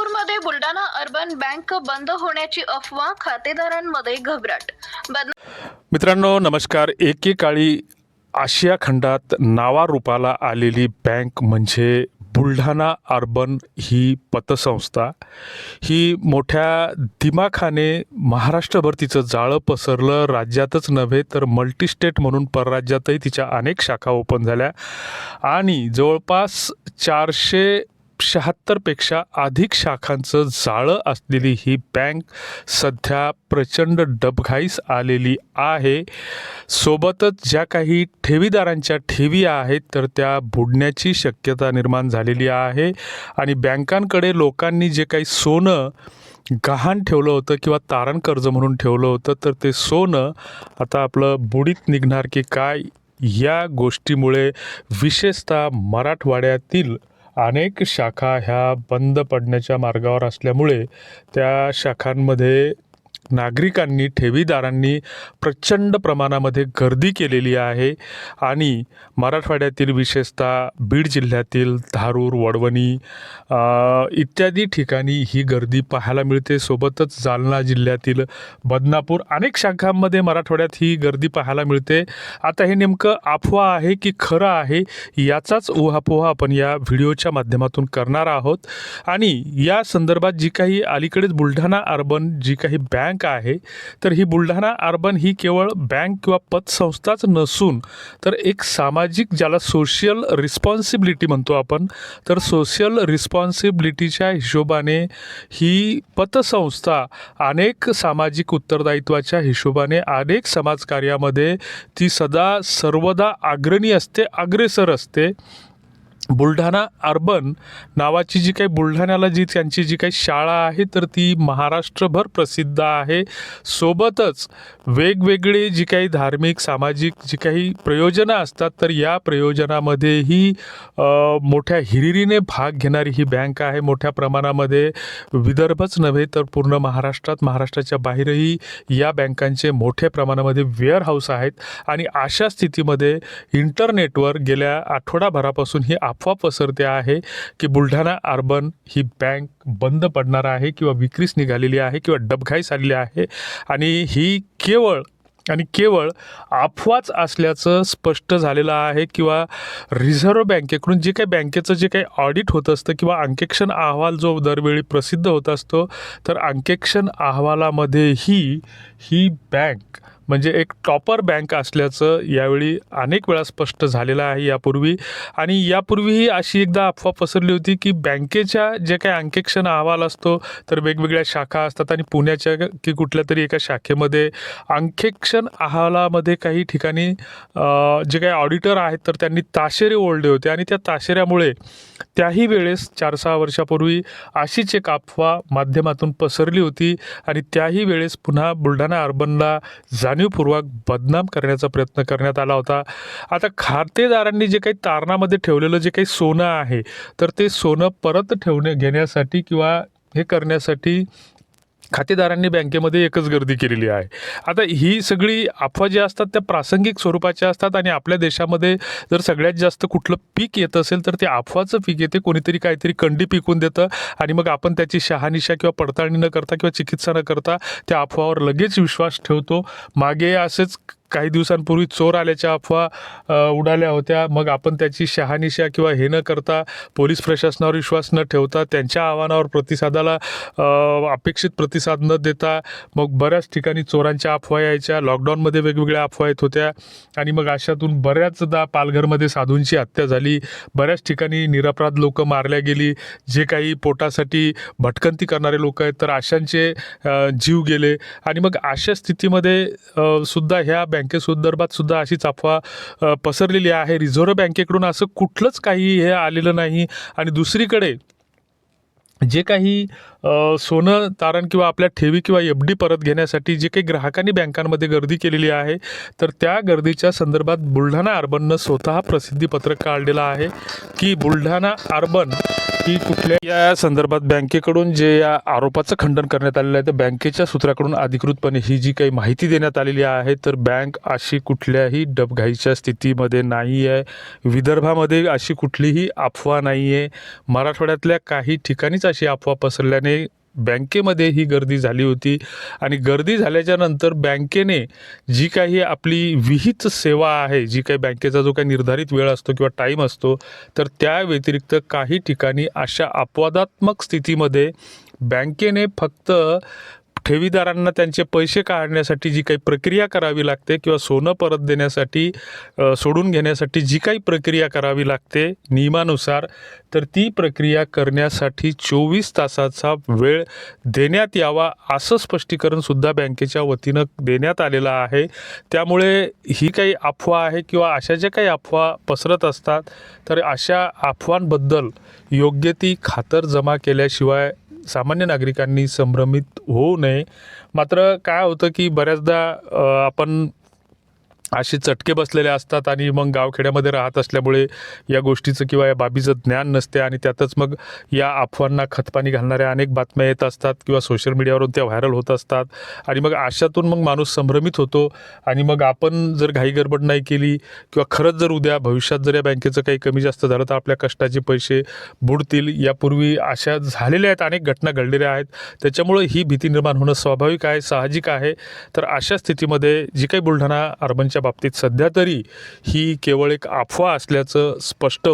बदनापूरमध्ये Buldhana urban bank बंद होण्याची अफवा खातेदारांमध्ये घबराट. मित्रांनो नमस्कार. एकेकाळी आशिया खंडात नावारूपाला आलेली बँक म्हणजे बुलढाणा अर्बन ही पतसंस्था. ही मोठ्या दिमाखाने महाराष्ट्रभर तिचं जाळं पसरलं. राज्यातच नव्हे तर मल्टीस्टेट म्हणून परराज्यातही तिच्या अनेक शाखा ओपन झाल्या. आणि जवळपास चारशे शहात्तरपेक्षा अधिक शाखांचं जाळं असलेली ही बँक सध्या प्रचंड डबघाईस आलेली आहे. सोबतच ज्या काही ठेवीदारांच्या ठेवी आहेत तर त्या बुडण्याची शक्यता निर्माण झालेली आहे. आणि बँकांकडे लोकांनी जे काही सोनं गहाण ठेवलं होतं किंवा तारण कर्ज म्हणून ठेवलं होतं तर ते सोनं आता आपलं बुडीत निघणार की काय या गोष्टीमुळे विशेषतः मराठवाड्यातील अनेक शाखा ह्या बंद पडण्याच्या मार्गावर असल्यामुळे त्या शाखांमध्ये नागरिकांनी ठेवीदारांनी प्रचंड प्रमाणामध्ये गर्दी केलेली आहे आणि मराठवाड्यातील विशेषतः बीड जिल्ह्यातील धारूर वडवणी इत्यादी ठिकाणी ही गर्दी पाहायला मिळते. सोबतच जालना जिल्ह्यातील बदनापूर अनेक शाखांमध्ये मराठवाड्यात ही गर्दी पाहायला मिळते. आता हे नेमकं अफवा आहे की खरं आहे याचाच उहापोहा आपण या व्हिडिओच्या माध्यमातून करणार आहोत. आणि या संदर्भात जी काही अलीकडेच बुलढाणा अर्बन जी काही बँक आहे तर ही बुलढाणा अर्बन ही केवळ बँक किंवा पतसंस्थाच नसून तर एक सामाजिक ज्याला सोशल रिस्पॉन्सिबिलिटी म्हणतो आपण तर सोशल रिस्पॉन्सिबिलिटीच्या हिशोबाने ही पतसंस्था अनेक सामाजिक उत्तरदायित्वाच्या हिशोबाने अनेक समाजकार्यामध्ये ती सदा सर्वदा अग्रणी असते अग्रेसर असते. बुलढाणा अर्बन नावाची जी काही बुलढाण्याला जी त्यांची जी काही शाळा आहे तर ती महाराष्ट्रभर प्रसिद्ध आहे. सोबतच वेगवेगळी जी काही धार्मिक सामाजिक जी काही प्रयोजनं असतात तर या प्रयोजनामध्येही मोठ्या हिरिरीने भाग घेणारी ही बँक आहे. मोठ्या प्रमाणामध्ये विदर्भच नव्हे तर पूर्ण महाराष्ट्रात महाराष्ट्राच्या बाहेरही या बँकांचे मोठ्या प्रमाणामध्ये वेअरहाऊस आहेत. आणि अशा स्थितीमध्ये इंटरनेटवर गेल्या आठवडाभरापासून ही आप अफवा पसरते आहे की बुलढाणा अर्बन ही बँक बंद पडणार आहे किंवा विक्रीस निघालेली आहे किंवा डबघाईस आलेली आहे. आणि ही केवळ आणि केवळ अफवाच असल्याचं स्पष्ट झालेलं आहे किंवा रिझर्व्ह बँकेकडून जे काही बँकेचं जे काही ऑडिट होत असतं किंवा अंकेक्षण अहवाल जो दरवेळी प्रसिद्ध होत असतो तर अंकेक्षण अहवालामध्येही ही बँक म्हणजे एक टॉपर बँक असल्याचं यावेळी अनेक वेळा स्पष्ट झालेलं आहे यापूर्वी. आणि यापूर्वीही अशी एकदा अफवा पसरली होती की बँकेच्या जे काही अंकेक्षण अहवाल असतो तर वेगवेगळ्या शाखा असतात आणि पुण्याच्या की कुठल्या तरी एका शाखेमध्ये अंकेक्षण अहवालामध्ये काही ठिकाणी जे काही ऑडिटर आहेत तर त्यांनी ताशेरे ओढले होते. आणि त्या ताशेऱ्यामुळे त्याही वेळेस चार सहा वर्षापूर्वी अशीच एक अफवा माध्यमातून पसरली होती. आणि त्याही वेळेस पुन्हा बुलढाणा अर्बनला जाणीवपूर्वक बदनाम करण्याचा प्रयत्न करण्यात आला होता. आता खातेदारांनी जे काही तारणामध्ये ठेवलेलं जे काही सोनं आहे तर ते सोनं परत ठेवणे घेण्यासाठी किंवा हे करण्यासाठी खातेदारांनी बँकेमध्ये एकच गर्दी केलेली आहे. आता ही सगळी अफवा जी असतात त्या प्रासंगिक स्वरूपाच्या असतात आणि आपल्या देशामध्ये जर सगळ्यात जास्त कुठलं पीक येत असेल तर ते अफवाचं पीक येते. कोणीतरी काहीतरी कंडी पिकून देतं आणि मग आपण त्याची शहानिशा किंवा पडताळणी न करता किंवा चिकित्सा न करता त्या अफवावर लगेच विश्वास ठेवतो. मागे असेच काही दिवसांपूर्वी चोर आल्याच्या अफवा उडाल्या होत्या. मग आपण त्याची शहानिशा किंवा हे न करता पोलीस प्रशासनावर विश्वास न ठेवता त्यांच्या आव्हानावर प्रतिसादाला अपेक्षित प्रतिसाद न देता मग बऱ्याच ठिकाणी चोरांच्या अफवा यायच्या. लॉकडाऊनमध्ये वेगवेगळ्या अफवा येत होत्या. आणि मग अशातून बऱ्याचदा पालघरमध्ये साधूंची हत्या झाली. बऱ्याच ठिकाणी निरपराध लोक मारल्या गेली. जे काही पोटासाठी भटकंती करणारे लोक आहेत तर अशांचे जीव गेले. आणि मग अशा स्थितीमध्ये सुद्धा ह्या बँकेसंदर्भात सुद्धा अशीच अफवा पसरलेली आहे. रिझर्व्ह बँकेकडून असं कुठलंच काही हे आलेलं नाही. आणि दुसरीकडे जे काही सोनं तारण किंवा आपल्या ठेवी किंवा एफ डी परत घेण्यासाठी जे काही ग्राहकांनी बँकांमध्ये गर्दी केलेली आहे तर त्या गर्दीच्या संदर्भात बुलढाणा अर्बननं स्वतः प्रसिद्धीपत्रक काढलेलं आहे की बुलढाणा अर्बन की कुठल्या या संदर्भात बँकेकडून जे या आरोपाचं खंडन करण्यात आलेलं आहे तर बँकेच्या सूत्राकडून अधिकृतपणे ही जी काही माहिती देण्यात आलेली आहे तर बँक अशी कुठल्याही डबघाईच्या स्थितीमध्ये नाही आहे विदर्भामध्ये अशी कुठलीही अफवा नाही आहे मराठवाड्यातल्या काही ठिकाणीच अशी अफवा पसरल्याने बँकेमध्ये ही गर्दी झाली होती. आणि गर्दी झाल्याच्यानंतर बँकेने जी काही आपली विहित सेवा आहे जी काही बँकेचा जो काही निर्धारित वेळ असतो किंवा टाईम असतो तर त्या व्यतिरिक्त काही ठिकाणी अशा अपवादात्मक स्थितीमध्ये बँकेने फक्त ठेवीदारांना त्यांचे पैसे काढण्यासाठी जी काही प्रक्रिया करावी लागते किंवा सोनं परत देण्यासाठी सोडून घेण्यासाठी जी काही प्रक्रिया करावी लागते नियमानुसार तर ती प्रक्रिया करण्यासाठी चोवीस तासाचा वेळ देण्यात यावा असं स्पष्टीकरणसुद्धा बँकेच्या वतीनं देण्यात आलेलं आहे. त्यामुळे ही काही अफवा आहे किंवा अशा ज्या काही अफवा पसरत असतात तर अशा अफवांबद्दल योग्य ती खातर जमा केल्याशिवाय सामान्य नागरिकांनी संभ्रमित होऊ नये. मात्र काय होतं की बऱ्याचदा आपण असे चटके बसलेले असतात आणि मग गावखेड्यामध्ये राहत असल्यामुळे या गोष्टीचं किंवा या बाबीचं ज्ञान नसते आणि त्यातच मग या अफवांना खतपाणी घालणाऱ्या अनेक बातम्या येत असतात किंवा सोशल मीडियावरून त्या व्हायरल होत असतात. आणि मग अशातून मग माणूस संभ्रमित होतो आणि मग आपण जर घाई गडबड नाही केली किंवा खरंच जर उद्या भविष्यात जर या बँकेचं काही कमी जास्त झालं तर आपल्या कष्टाचे पैसे बुडतील. यापूर्वी अशा झालेल्या आहेत अनेक घटना घडलेल्या आहेत. त्याच्यामुळे ही भीती निर्माण होणं स्वाभाविक आहे साहजिक आहे. तर अशा स्थितीमध्ये जी काही बुलढाणा अर्बनच्या बाबतीत सध्या तरी ही केवळ एक अफवा असल्याचं स्पष्ट